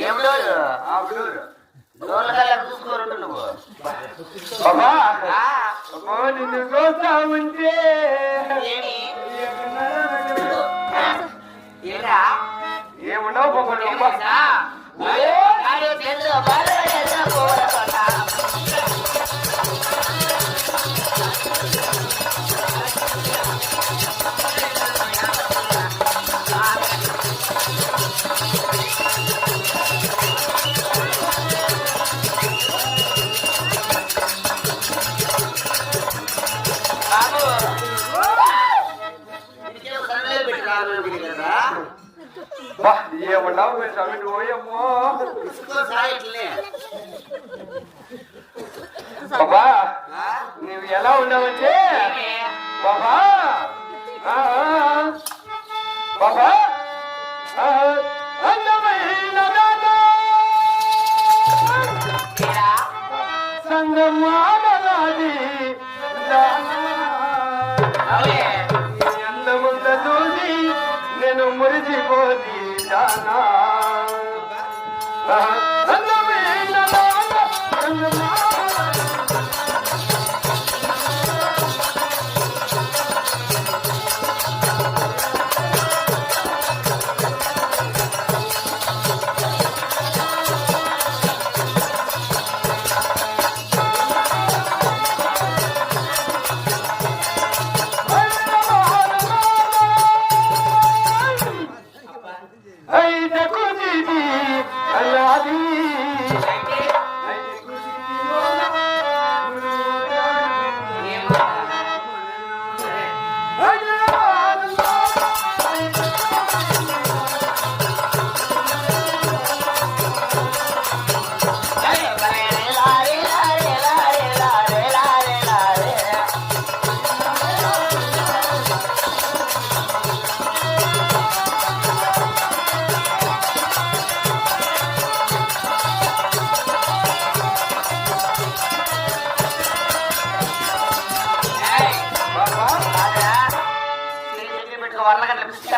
ఏం డోరు ఆ కల్లా చూసుకోరు నువ్వు. బాబా అమ్మో, నిన్ను చూస్తా ఉంటే ఏమి ఎక్కడున్నారో ఏరా ఏముండవు బాబా ఏముండవు మీ స్వామి బాబా నువ్వు ఎలా ఉన్నావంటే బాబా బాబా అందమైన సంగమానది Oh yeah. Jana. Bye. Bye.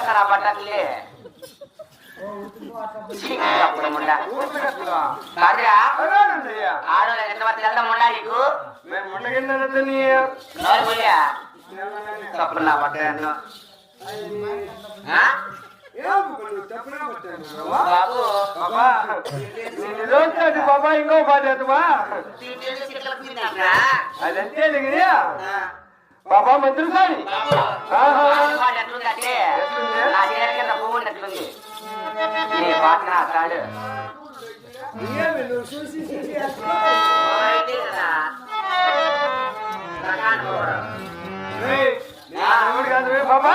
వరలగడ్డలు పిసికేస్తారా ఆ బట్టలకి? చీ, అప్పుడు ముండా. రాజా, ఆడోళ్ళ ఎంతమంది వెళ్దాం ఉండా నీకు పట్టాను బాబు ఇంకో తిన్నారా? అదంతే బాబా మంత్రి సాని బాబు ఆహా. పాట ఎట్లుంది అంటే ఎట్లుంది? నా చీర కింద పువ్వు ఉన్నట్లుంది నీ పాట నా తాడు ఓరైతే కదా. రకాలు పోవడం. కాదు బాబా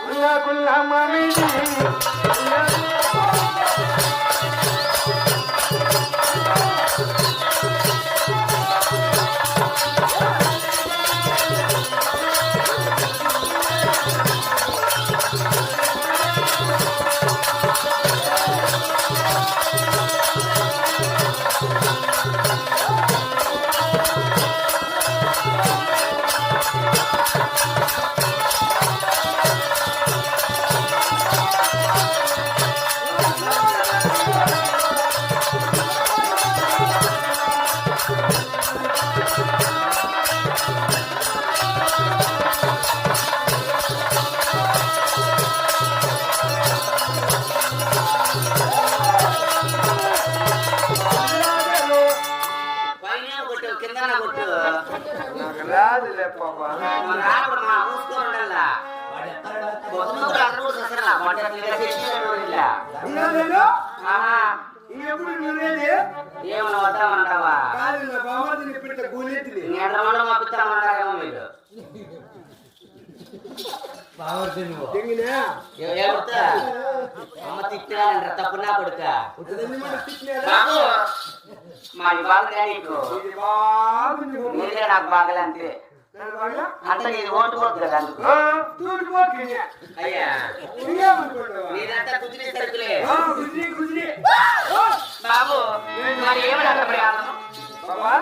కుల్లా కుల్లా మామిడి నా కొడుక బాబు మరి బాగుందా నీకు బాగలే అంతే అంత నీది ఓటు పోదు కదా అందుకు అయ్యా నీదంతా కుదిరే సరుకులే బాబు మరి ఏమని ప్రయాణం బాబా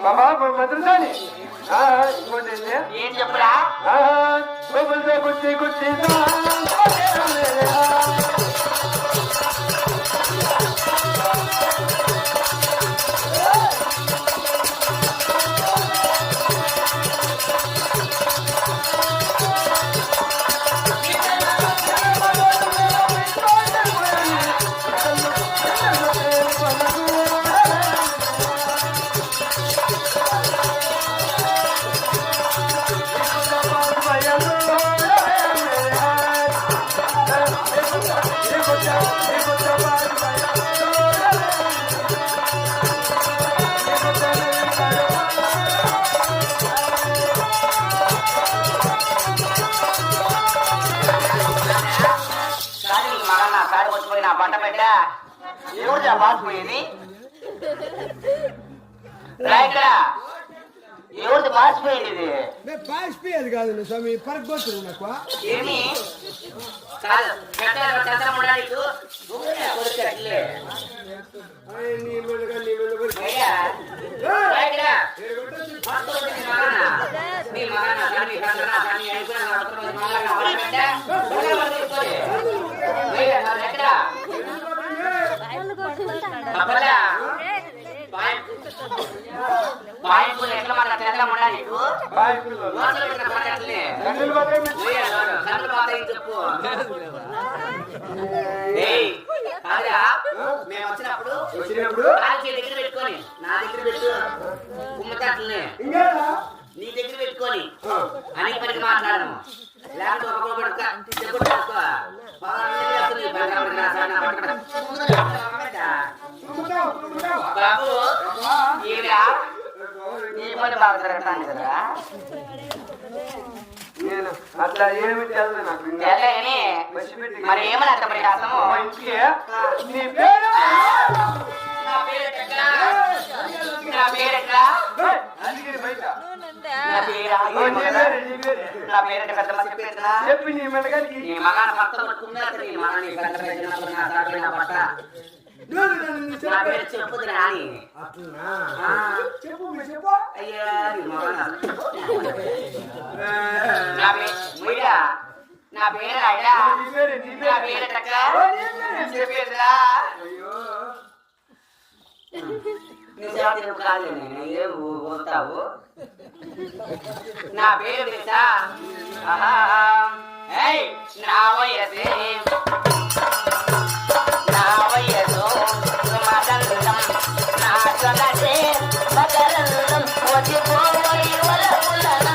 బాబా ఏంది? ఏం చెప్పరా గుచ్చి గుచ్చి ఎవరు పాసిపోయేది రైట్ ఎవరిది పాసిపోయింది ఇది. పాసిపోయేది కాదు స్వామి పరగొచ్చు నాకు. ఏమి? కాదు నీ నీ అయ్యా నీ మగన అయిపోయిన మగన? వదిలిపెట్టుకోలే. అయ్యా, మరి ఎక్కడ? తప్పదా? పాయింట్ ఎట్లా మన తెల్లం ఉండాలి నీకు? లోపల పెట్టిన పని అట్లే. అయ్యా, లోపల. కన్నులు పోతాయి చెప్పు? ఏయ్, కాదురా, మేము వచ్చినప్పుడు వచ్చినప్పుడు? కాల్చి దగ్గర పెట్టుకొని నా దగ్గర పెట్టు. కుమ్మతాట్లనే నీ దగ్గర పెట్టుకొని అని పనికి మాట్లాడము. లేకపోతే ఒక పడుక చెప్పు పడుకో. పదహారు బాగా జరగటానికి కదా నేను అట్లా ఏమి తెలియదు నాకు మర్చిపెట్టి మరి ఏమని అర్థం ప్రకాశము మా ఇంటికి నీ పేరు నా పేరా ఓ, నీ పేరు, పేరు. నా పేరెట్ పెద్ద పేరునా చెప్పి నీ మెడగానికి. నీ మగాన పక్కన పట్టుకుందా నీ మగాన పెద్ద పెట్టినప్పుడు నా చెప్పుది రాని ఆ, చెప్పు చెప్పు అయ్యా నీ పేరు ముయ్యా నా పేరు అయ్యా నీ పేరు పేరు. చెప్పేదిరా అయ్యో నీ జాతి నువ్వు కాదు నేను ఏం పోతావు నా పేరు తెలుసా నా వయసే வழி வர உள்ளனா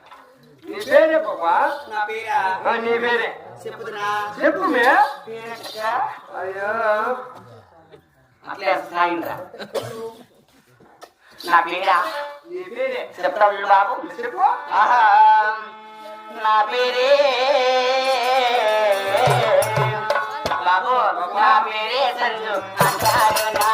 నా పేరు ఎవరా నా పేరా? ఆ, నీ పేరే. పాపా నా పేరా ఆ, నీ పేరే చెప్పుదురా చెప్పు మే. పేరక్క. అయ్యో. అట్లే సాయింద్రా నా పేరా? నీ పేరే. చెప్తాను బాబు? చెప్పు. ఆహా. నా పేరే. బాబు నా పేరే సంజు. నా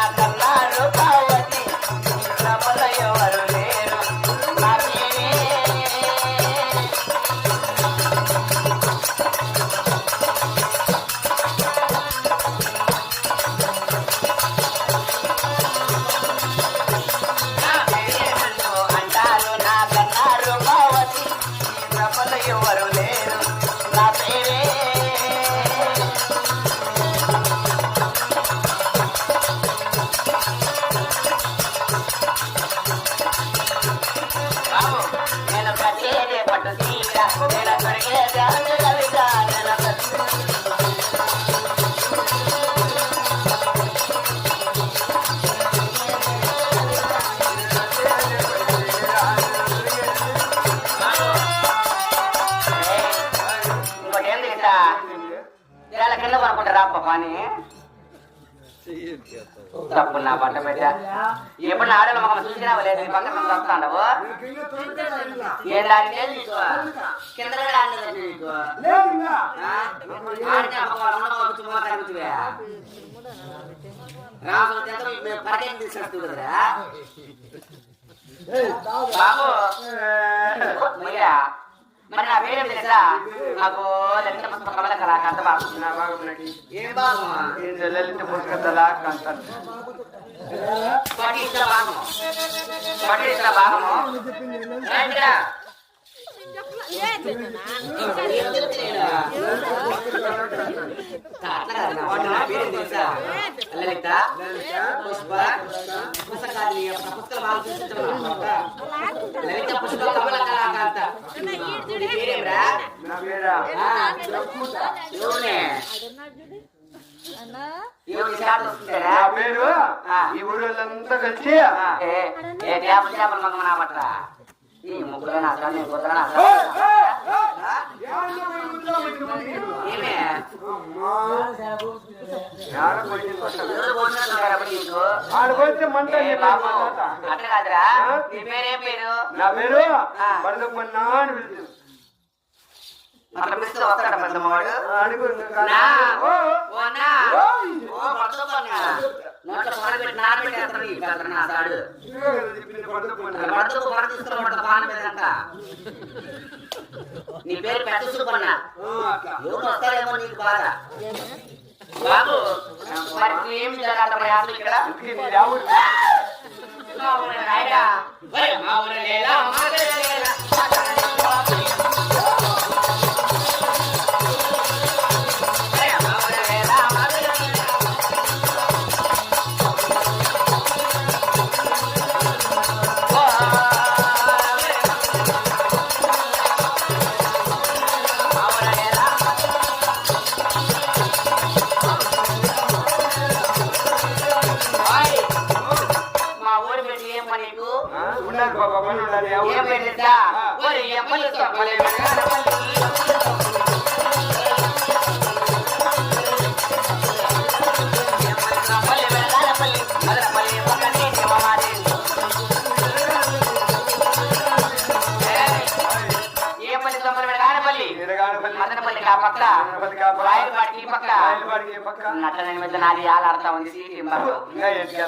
పెట్టా ఇలా కింద పడకుండా రాప్ప పని తప్పు నా పట్ట పెట్టా ఎప్పుడు ఆడలు మమ్మల్ని చూసినా లేదు నీ పక్కన నుంచి వస్తాండవు కింద తొందరగా ఇలా. ఏం దాని లేదు నీకు కింద కూడా ఆడలేదు నీకు లేదు ఇంకా. ఆ? ఆడితే అబ్బా వాళ్ళ ఉన్న వాళ్ళు చుమ్మా కనిపించువే. రాముడు తెగ మేము పరకేం తీసుకొస్తూ కదరా ఏయ్, తాగు. బాబు మయ్యా మరి నా పేరు తెలుసా నాకు లలిత పుస్తకముల కళాకాంత బాబు నా భాగంలోకి ఏం బాబు ఈ లలిత పుస్తకతలా కంటాను పట్టించిన భాగము పట్టించిన భాగము లలిత పుష్ప పుస్తకాలు పుస్తకాలు బాగా చూపించమన్నా లలిత పుష్ప కమల కళాకాంత నీ పేరేమిరా నా పేరా పేరు ఈ ఊరోళ్ళంతా కలిసి ఏ ఏ చేపలు చేపలు మగ నా మంట అట్లా కాదురా నీ పేరేం పేరు నా పేరు ఆ. అని పిలుచు అట్లా పిలిస్తే వస్తాడా పెద్దమ్మవాడు అడుగు ఓ, నా ఓ పడుతున్నా నోట్లో పాన పెట్టి నానబెట్టేస్తాను ఈ పెద్ద నా సాడు ఇదిగో కదా చెప్పింది బరదమ్మన్నా. పడుతూ పాన తీసుకుని పడుతూ పాన మీదంట నీ పేరు పెద్ద సుబ్బన్న. ఎవరు వస్తారేమో నీకు బాధ బాబు నువ్వు ఏమి జరగాలి ప్రయాసం ఇక్కడ మా ఊరి లేలా, మా ఊరి లేలా, మదనపల్లి కా పక్క. రాయలపాటికి ఈ పక్క? రాయలవాడికి ఏ పక్క? నట్టని మీద నాది ఆలాడుతా ఉంది సీటీ ఇంకా ఎట్లా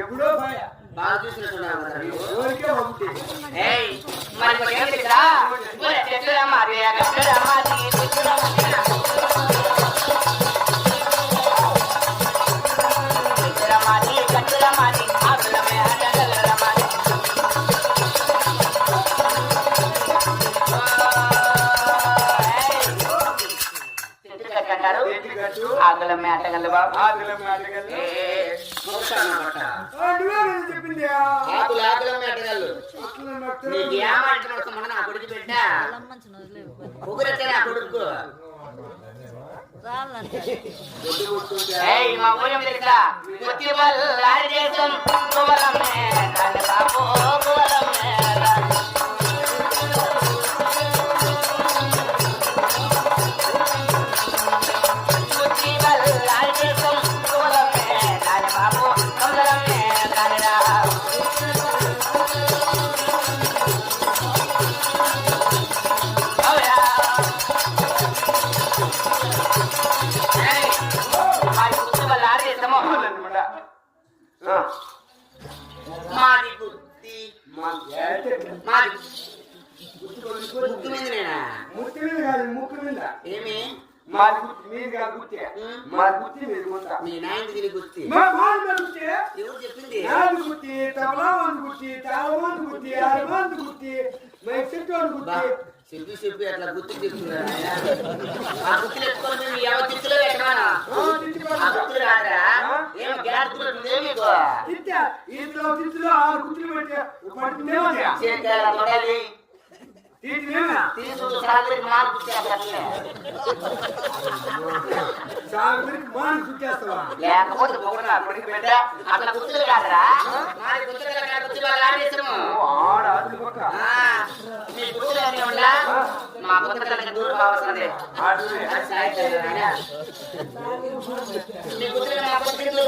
ఎప్పుడో. బాగా. చూసినట్టున్నావు. ఏయ్, మరి ఏంటి కట్టు? ఆకులమే ఆటగలరు బాబు ఆదిలం ఆటగాళ్ళు. ఏ, ఏ, ఏ, మొక్కుతాను అన్నమాట. ఆ, నువ్వే కదా చెప్పింది ఆకులు ఆకులమే ఆటగలరు అట్లా నాకు ఏమంటున్నాడు మొన్న నా కొడుకు వదిలేవు పొగురతే నా కొడుకు మా ఊరి మీద ఇక్కడ కొత్తి బల్లారి దేశం కువలమే తల్లి బాబు కువలమే గుత్తి మీది గుత్త. మీ నాయన తిరిగి గుర్తి మా మాది మీద గుత్తి ఎవరు చెప్పింది తబలా మైక్ సెట్ చెప్పి చెప్పి అట్లా గుర్తు చెప్తున్నారు ఆ గుర్తులు పెట్టమను? ఆ ఏం ఇంట్లో ఆరు పెట్టి పడుతుందేమో సాగరికి మాలు గుర్తేస్తావా లేకపోతే పొగడు నా కొడుకు పెట్ట అట్లా గుర్తులు కాదురా. మాది గుర్తులు కాదు గుర్తులు వాళ్ళు ఆడేసాము ఓ, ఆడ అదిలి పక్క. ఆ, మీ గుర్తు చూడలా మా కొత్త తనకి దూరం కావాల్సిందే. మా దూరం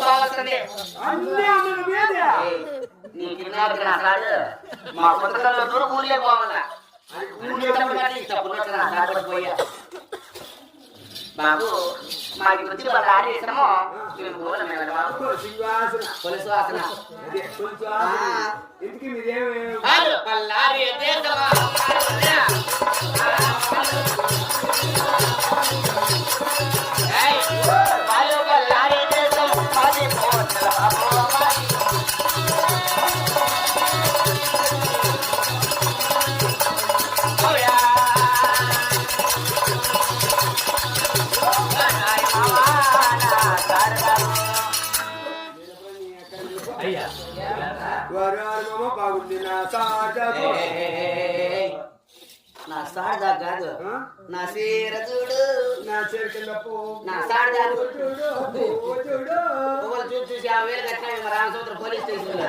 కావాల్సిందే. నీ కాదు దూరం బాబు మాకు వచ్చిన వాళ్ళ ఆడి ఇష్టమో మేము సింహాసన పోలీసు వాసన. ఇంటికి పల్లారి పల్లారి దేశం సారదా కాదు? నా సీర చూడు. నా చేరికల పో. నా సారదా చూడు చూడు. చూసి చూసి ఆ వేలు కట్టిన రామసముద్ర పోలీస్ స్టేషన్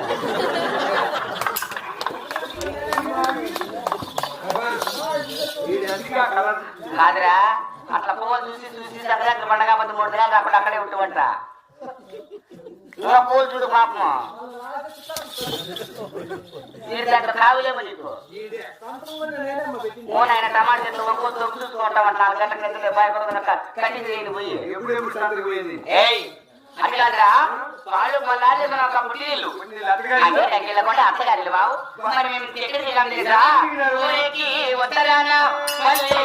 కాదురా అట్లా పువ్వులు చూసి చూసి సరదాగా పండగ మంది మూడు దినాలు రాకుండా అక్కడే ఉంటుమంటరా? ఇంకా పువ్వులు చూడు పాపం. దాంట్లో కావులేమో నీకు. ఓ నాయన టమాటా చెట్లు ఒక్కో తొక్కు నాలుగు గంటల క్రితం కట్టి చేయండి పోయి. అది కాదురా వాళ్ళు మళ్ళీ మన ఒక పుట్టిల్లు బావు మరి మేము ఊరికి ఉత్తరాన మల్లికి